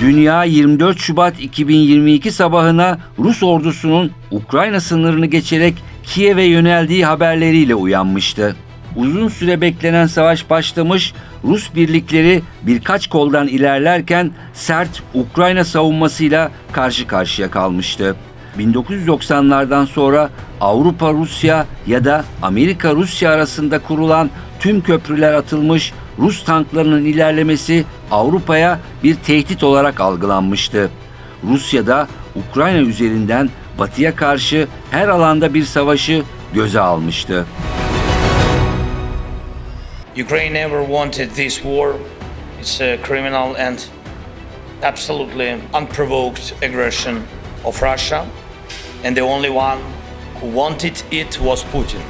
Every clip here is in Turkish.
Dünya 24 Şubat 2022 sabahına Rus ordusunun Ukrayna sınırını geçerek Kiev'e yöneldiği haberleriyle uyanmıştı. Uzun süre beklenen savaş başlamış, Rus birlikleri birkaç koldan ilerlerken sert Ukrayna savunmasıyla karşı karşıya kalmıştı. 1990'lardan sonra Avrupa Rusya ya da Amerika Rusya arasında kurulan tüm köprüler atılmış, Rus tanklarının ilerlemesi Avrupa'ya bir tehdit olarak algılanmıştı. Rusya da Ukrayna üzerinden Batı'ya karşı her alanda bir savaşı göze almıştı. Ukraine never wanted this war. It's a criminal and absolutely unprovoked aggression of Russia, and the only one who wanted it was Putin.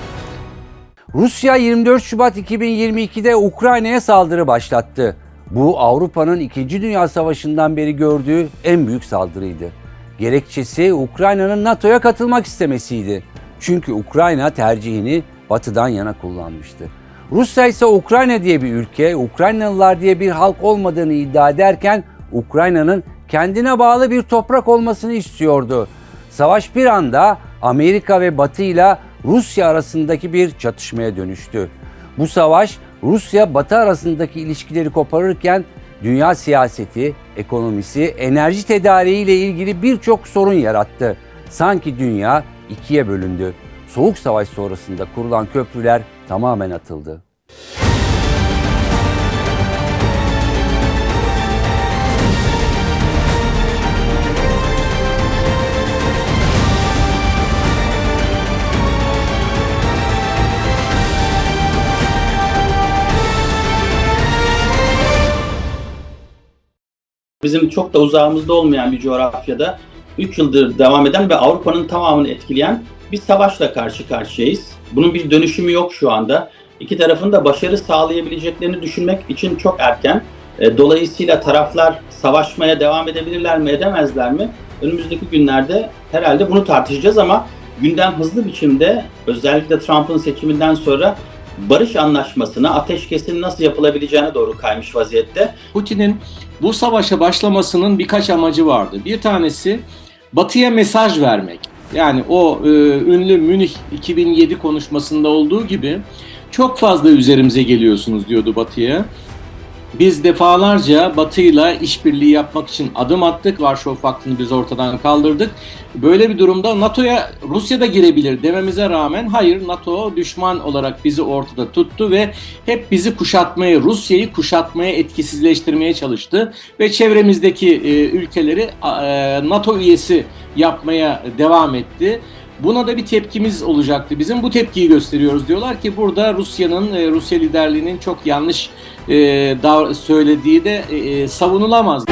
Rusya 24 Şubat 2022'de Ukrayna'ya saldırı başlattı. Bu Avrupa'nın 2. Dünya Savaşı'ndan beri gördüğü en büyük saldırıydı. Gerekçesi Ukrayna'nın NATO'ya katılmak istemesiydi. Çünkü Ukrayna tercihini Batı'dan yana kullanmıştı. Rusya ise Ukrayna diye bir ülke, Ukraynalılar diye bir halk olmadığını iddia ederken Ukrayna'nın kendine bağlı bir toprak olmasını istiyordu. Savaş bir anda Amerika ve Batı ile Rusya arasındaki bir çatışmaya dönüştü. Bu savaş Rusya Batı arasındaki ilişkileri koparırken dünya siyaseti, ekonomisi, enerji tedariği ile ilgili birçok sorun yarattı. Sanki dünya ikiye bölündü. Soğuk Savaş sonrasında kurulan köprüler tamamen atıldı. Bizim çok da uzağımızda olmayan bir coğrafyada 3 yıldır devam eden ve Avrupa'nın tamamını etkileyen bir savaşla karşı karşıyayız. Bunun bir dönüşümü yok şu anda. İki tarafın da başarı sağlayabileceklerini düşünmek için çok erken. E, Dolayısıyla taraflar savaşmaya devam edebilirler mi, edemezler mi? Önümüzdeki günlerde herhalde bunu tartışacağız ama gündem hızlı biçimde özellikle Trump'ın seçiminden sonra barış anlaşmasına, ateşkesin nasıl yapılabileceğine doğru kaymış vaziyette. Putin'in bu savaşa başlamasının birkaç amacı vardı. Bir tanesi Batı'ya mesaj vermek. Yani o e, ünlü Münih 2007 konuşmasında olduğu gibi çok fazla üzerimize geliyorsunuz diyordu Batı'ya. Biz defalarca Batı'yla işbirliği yapmak için adım attık. Varşova Paktı'nı biz ortadan kaldırdık. Böyle bir durumda NATO'ya Rusya da girebilir dememize rağmen hayır NATO düşman olarak bizi ortada tuttu ve hep bizi kuşatmaya, Rusya'yı kuşatmaya, etkisizleştirmeye çalıştı ve çevremizdeki e, ülkeleri e, NATO üyesi yapmaya devam etti. Buna da bir tepkimiz olacaktı bizim. Bu tepkiyi gösteriyoruz. Diyorlar ki burada Rusya'nın, e, Rusya liderliğinin çok yanlış e, söylediği de e, savunulamaz.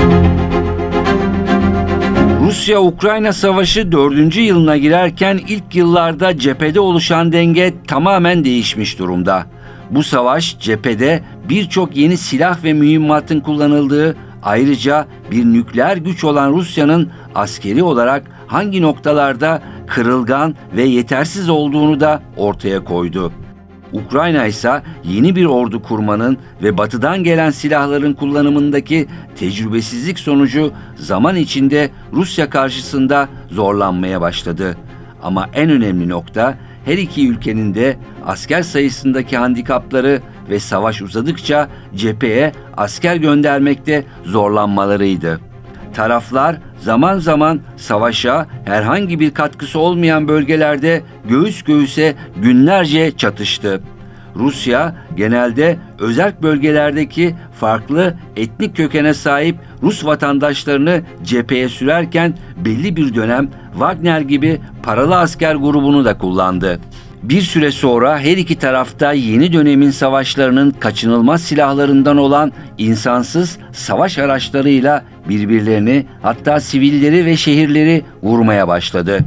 Rusya-Ukrayna savaşı 4. yılına girerken ilk yıllarda cephede oluşan denge tamamen değişmiş durumda. Bu savaş cephede birçok yeni silah ve mühimmatın kullanıldığı, ayrıca bir nükleer güç olan Rusya'nın askeri olarak hangi noktalarda kırılgan ve yetersiz olduğunu da ortaya koydu. Ukrayna ise yeni bir ordu kurmanın ve batıdan gelen silahların kullanımındaki tecrübesizlik sonucu zaman içinde Rusya karşısında zorlanmaya başladı. Ama en önemli nokta her iki ülkenin de asker sayısındaki handikapları ve savaş uzadıkça cepheye asker göndermekte zorlanmalarıydı. Taraflar zaman zaman savaşa herhangi bir katkısı olmayan bölgelerde göğüs göğüse günlerce çatıştı. Rusya genelde özerk bölgelerdeki farklı etnik kökene sahip Rus vatandaşlarını cepheye sürerken belli bir dönem Wagner gibi paralı asker grubunu da kullandı. Bir süre sonra her iki tarafta yeni dönemin savaşlarının kaçınılmaz silahlarından olan insansız savaş araçlarıyla birbirlerini hatta sivilleri ve şehirleri vurmaya başladı.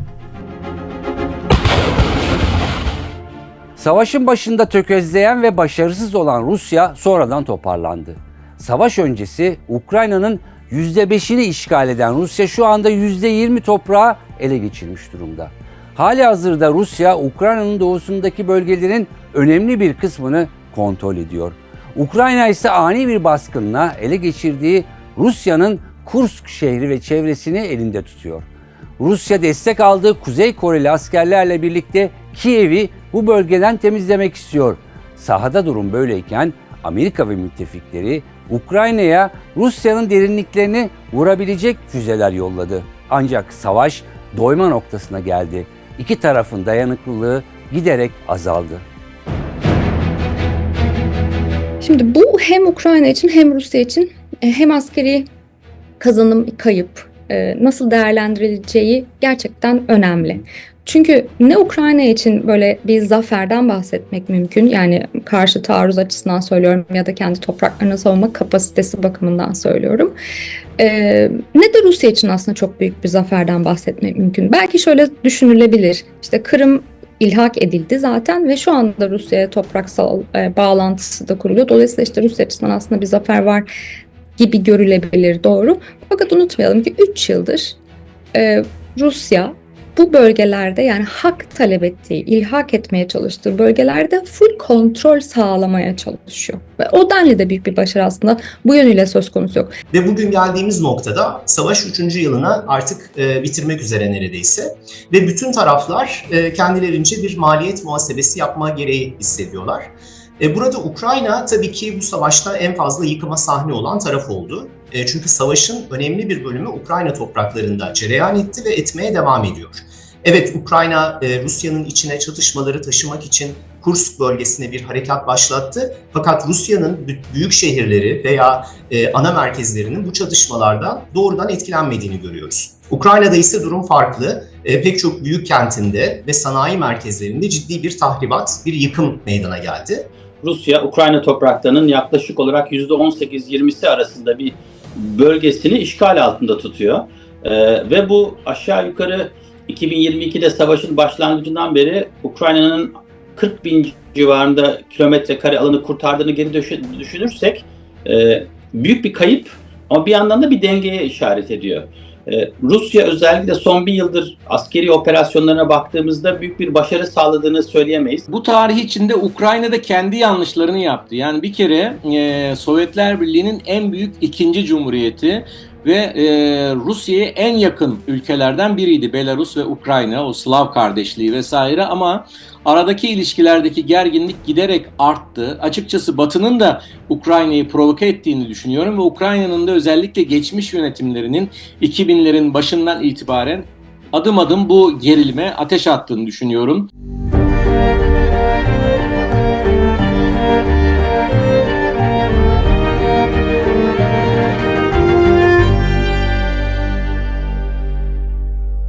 Savaşın başında tökezleyen ve başarısız olan Rusya sonradan toparlandı. Savaş öncesi Ukrayna'nın %5'ini işgal eden Rusya şu anda %20 toprağı ele geçirmiş durumda. Hali hazırda Rusya, Ukrayna'nın doğusundaki bölgelerin önemli bir kısmını kontrol ediyor. Ukrayna ise ani bir baskınla ele geçirdiği Rusya'nın Kursk şehri ve çevresini elinde tutuyor. Rusya destek aldığı Kuzey Koreli askerlerle birlikte Kiev'i bu bölgeden temizlemek istiyor. Sahada durum böyleyken Amerika ve müttefikleri Ukrayna'ya Rusya'nın derinliklerini vurabilecek füzeler yolladı. Ancak savaş doyma noktasına geldi. İki tarafın dayanıklılığı giderek azaldı. Şimdi bu hem Ukrayna için hem Rusya için e, hem askeri kazanım kayıp e, nasıl değerlendirileceği gerçekten önemli. Çünkü ne Ukrayna için böyle bir zaferden bahsetmek mümkün yani karşı taarruz açısından söylüyorum ya da kendi topraklarını savunma kapasitesi bakımından söylüyorum. E, ne de Rusya için aslında çok büyük bir zaferden bahsetmek mümkün. Belki şöyle düşünülebilir işte Kırım ilhak edildi zaten ve şu anda Rusya'ya topraksal e, bağlantısı da kuruluyor. Dolayısıyla işte Rusya açısından aslında bir zafer var gibi görülebilir doğru. Fakat unutmayalım ki 3 yıldır e, Rusya bu bölgelerde yani hak talep ettiği, ilhak etmeye çalıştığı bölgelerde full kontrol sağlamaya çalışıyor. Ve o denli de büyük bir başarı aslında bu yönüyle söz konusu yok. Ve bugün geldiğimiz noktada savaş 3. yılına artık e, bitirmek üzere neredeyse. Ve bütün taraflar e, kendilerince bir maliyet muhasebesi yapma gereği hissediyorlar. E, burada Ukrayna tabii ki bu savaşta en fazla yıkıma sahne olan taraf oldu. E, çünkü savaşın önemli bir bölümü Ukrayna topraklarında cereyan etti ve etmeye devam ediyor. Evet Ukrayna e, Rusya'nın içine çatışmaları taşımak için Kursk bölgesine bir harekat başlattı. Fakat Rusya'nın bü- büyük şehirleri veya e, ana merkezlerinin bu çatışmalardan doğrudan etkilenmediğini görüyoruz. Ukrayna'da ise durum farklı. E, pek çok büyük kentinde ve sanayi merkezlerinde ciddi bir tahribat, bir yıkım meydana geldi. Rusya Ukrayna topraklarının yaklaşık olarak %18-20'si arasında bir bölgesini işgal altında tutuyor. Ee, ve bu aşağı yukarı 2022'de savaşın başlangıcından beri Ukrayna'nın 40 bin civarında kilometre kare alanı kurtardığını geri düşü- düşünürsek e, büyük bir kayıp ama bir yandan da bir dengeye işaret ediyor. Ee, Rusya özellikle son bir yıldır askeri operasyonlarına baktığımızda büyük bir başarı sağladığını söyleyemeyiz. Bu tarih içinde Ukrayna'da kendi yanlışlarını yaptı. Yani bir kere e, Sovyetler Birliği'nin en büyük ikinci cumhuriyeti ve e, Rusya'ya en yakın ülkelerden biriydi. Belarus ve Ukrayna, o Slav kardeşliği vesaire ama aradaki ilişkilerdeki gerginlik giderek arttı. Açıkçası Batı'nın da Ukrayna'yı provoke ettiğini düşünüyorum ve Ukrayna'nın da özellikle geçmiş yönetimlerinin 2000'lerin başından itibaren adım adım bu gerilime ateş attığını düşünüyorum.